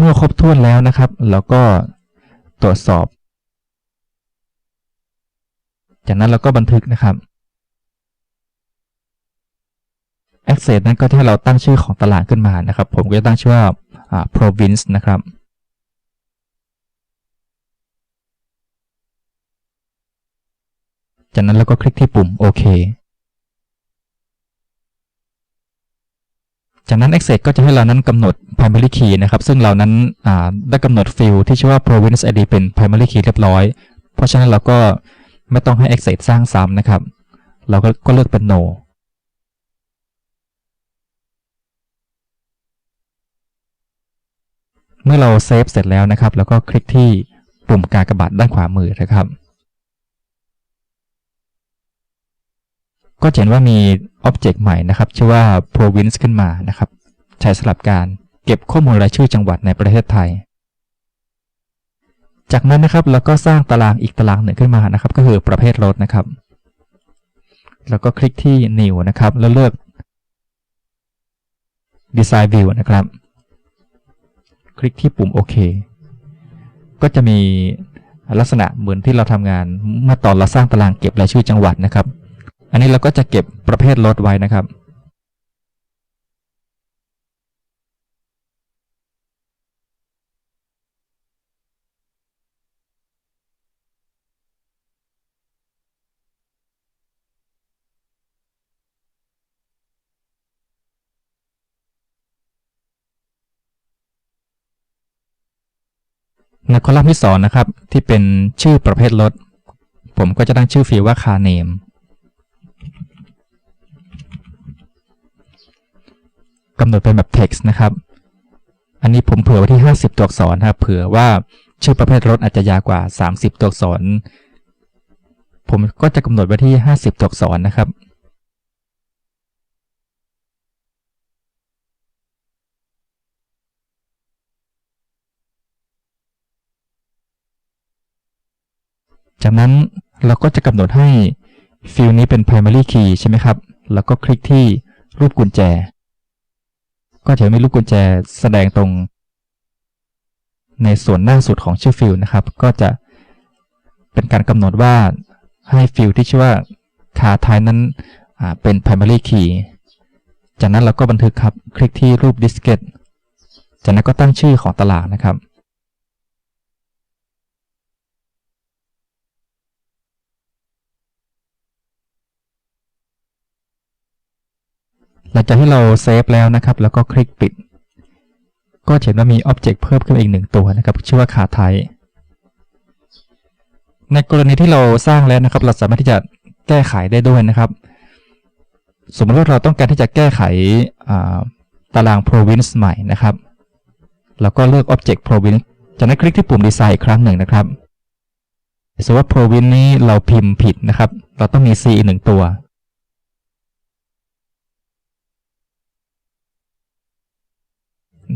เมื่อครบถ้วนแล้วนะครับเราก็ตรวจสอบ จากนั้นเราก็บันทึกนะครับ Access นั้นก็จะให้เราตั้งชื่อของตลาดขึ้นมานะครับ ผมก็จะตั้งชื่อว่า province นะครับจากนั้นเราก็คลิกที่ปุ่มโอเค จากนั้น Access ก็จะให้เรานั้นกำหนด primary key นะครับ ซึ่งเรานั้นได้กำหนดฟิลด์ที่ชื่อว่า province id เป็น primary key เรียบร้อย เพราะฉะนั้นเราก็ไม่ต้องให้ Access สร้างซ้ำนะครับ เราก็ก็เลือกเป็น no เมื่อเราเซฟเสร็จแล้วนะครับ แล้วก็คลิกที่ปุ่มกากบาทด้านขวามือนะครับ ก็เห็นว่ามี Object ใหม่นะครับชื่อว่า province ขึ้นมานะครับใช้สำหรับการเก็บข้อมูลรายชื่อจังหวัดในประเทศไทย จากนั้นนะครับเราก็สร้างตารางอีกตารางหนึ่งขึ้นมานะครับ ก็คือประเภทรถนะครับ แล้วก็คลิกที่ new นะครับ แล้วเลือก design view นะครับ คลิกที่ปุ่มโอเคก็จะมีลักษณะเหมือนที่เราทำงานเมื่อตอนเราสร้างตารางเก็บรายชื่อจังหวัดนะครับ นนี้เราก็จะเก็บประเภทรถไว้นะครับ ในคอลัมน์ที่สองนะครับ ที่เป็นชื่อประเภทรถ ผมก็จะตั้งชื่อฟิลว่า car name กำหนดเป็นแบบ text นะครับ อันนี้ผมเผื่อไว้ที่ 50 ตัวอักษรนะครับ เผื่อว่าชื่อประเภทรถอาจจะยาวกว่า 30 ตัวอักษร ผมก็จะกำหนดไว้ที่ 50 ตัวอักษรนะครับจากนั้นเราก็จะกำหนดให้ฟิลนี้เป็น primary key ใช่ไหมครับ แล้วก็คลิกที่รูปกุญแจ ก็จะมีลูกกุญแจแสดงตรง ในส่วนหน้าสุดของชื่อฟิลนะครับ ก็จะเป็นการกำหนดว่าให้ฟิลที่ชื่อว่าคาท้ายนั้นเป็น primary key จากนั้นเราก็บันทึกครับ คลิกที่รูปดิสเกตจากนั้นก็ตั้งชื่อของตลาดนะครับ หลังจากที่เราเซฟแล้วนะครับ แล้วก็คลิกปิด ก็เห็นว่ามี Object เพิ่มขึ้นอีกหนึ่งตัวนะครับ ชื่อว่าขาไทย ในกรณีที่เราสร้างแล้วนะครับ เราสามารถที่จะแก้ไขได้ด้วยนะครับ สมมติว่าเราต้องการที่จะแก้ไขาตาราง province ใหม่นะครับเราก็เลือก Object province จากนั้นคลิกที่ปุ่ม Design อีกครั้งหนึ่งนะครับสมมติว่า province นี้เราพิมพ์ผิดนะครับ เราต้องมี C อีกหนึ่งตัว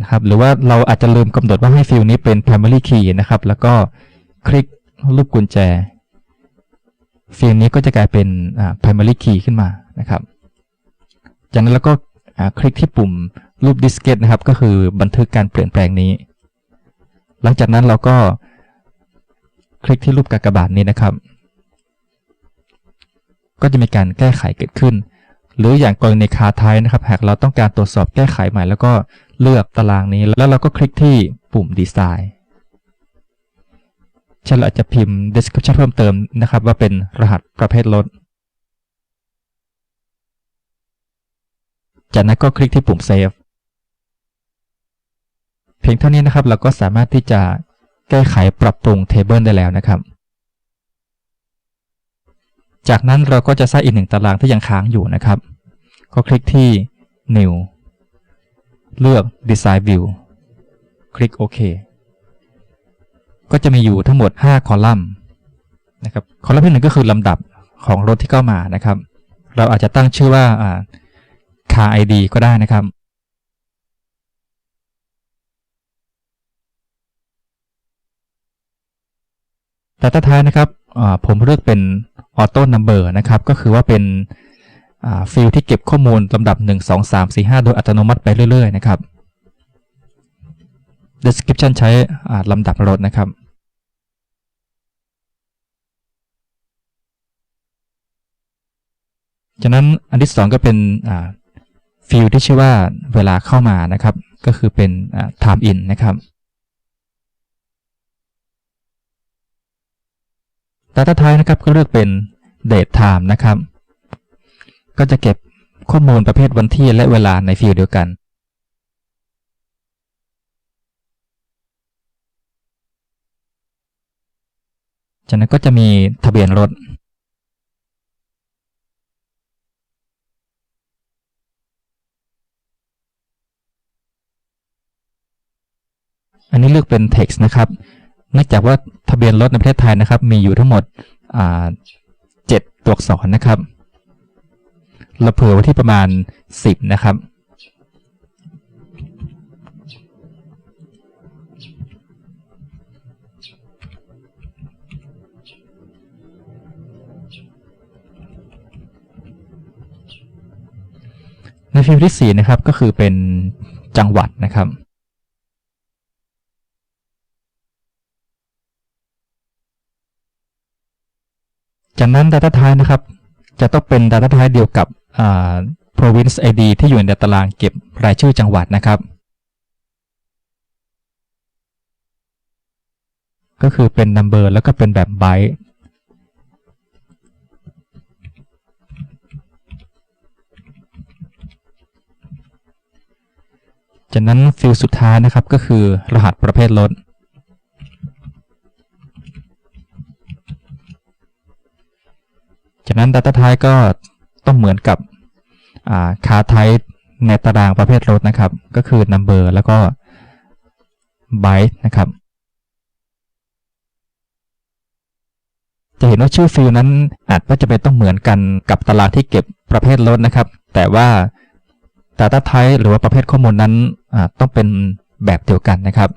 นะครับหรือว่าเราอาจจะลืมกำหนดว่าให้ฟิลนี้เป็น primary key นะครับ แล้วก็คลิกรูปกุญแจ ฟิลนี้ก็จะกลายเป็น primary key ขึ้นมานะครับ จากนั้นเราก็คลิกที่ปุ่มรูป diskette นะครับ ก็คือบันทึกการเปลี่ยนแปลงนี้ หลังจากนั้นเราก็คลิกที่รูปกากบาทนี้นะครับ ก็จะมีการแก้ไขเกิดขึ้น หรืออย่างกรณีคาไทยนะครับ หากเราต้องการตรวจสอบแก้ไขใหม่ แล้วก็ เลือกตารางนี้แล้วเราก็คลิกที่ปุ่ม Design เช่นอาจจะพิมพ์ description เพิ่มเติมนะครับ ว่าเป็นรหัสประเภทรถ จากนั้นก็คลิกที่ปุ่ม Save เพียงเท่านี้นะครับ เราก็สามารถที่จะแก้ไขปรับปรุง Table ได้แล้วนะครับ จากนั้นเราก็จะสร้างอีกหนึ่งตารางที่ยังค้างอยู่นะครับ ก็คลิกที่ New เลือก Design View คลิกโอเคก็จะมีอยู่ทั้งหมด 5 คอลัมน์นะครับคอลัมน์ที่หนึ่งก็คือลำดับของรถที่เข้ามานะครับ เราอาจจะตั้งชื่อว่า car ID ก็ได้นะครับ แต่ท้ายนะครับผมเลือกเป็น Auto Number นะครับ ก็คือว่าเป็น ฟิลที่เก็บข้อมูลลำดับ 1 2 3 4 5 โดยอัตโนมัติไปเรื่อย ๆ นะครับ description ใช้ลำดับรถนะครับ จากนั้นอันที่สองก็เป็นฟิลที่ชื่อว่าเวลาเข้ามานะครับ ก็คือเป็น time in นะครับ Data type นะครับก็เลือกเป็น date time นะครับ ก็จะเก็บข้อมูลประเภทวันที่และเวลาในฟิลเดียวกัน จากนั้นก็จะมีทะเบียนรถ อันนี้เลือกเป็น text นะครับเนื่องจากว่าทะเบียนรถในประเทศไทยนะครับ มีอยู่ทั้งหมดอ่าเจ็ดตัวอักษรนะครับ เราเผื่อไว้ที่ประมาณ 10 นะครับ ในฟิล์มที่ 4 นะครับก็คือเป็นจังหวัดนะครับจากนั้น Data Type นะครับ จะต้องเป็น Data Type เดียวกับ Province ID ที่อยู่ในตารางเก็บรายชื่อจังหวัดนะครับ ก็คือเป็น Number แล้วก็เป็นแบบ Byte จากนั้นฟิลสุดท้ายนะครับก็คือรหัสประเภทรถ จากนั้น Data Type ก็ ต้องเหมือนกับคา Type ในตารางประเภทรถนะครับ ก็คือ Number แล้วก็ Byte นะครับ จะเห็นว่าชื่อฟิลนั้นอาจว่าจะเป็นต้องเหมือนกันกับตารางที่เก็บประเภทรถนะครับ แต่ว่า Data Type หรือว่าประเภทข้อมูลนั้นต้องเป็นแบบเดียวกันนะครับ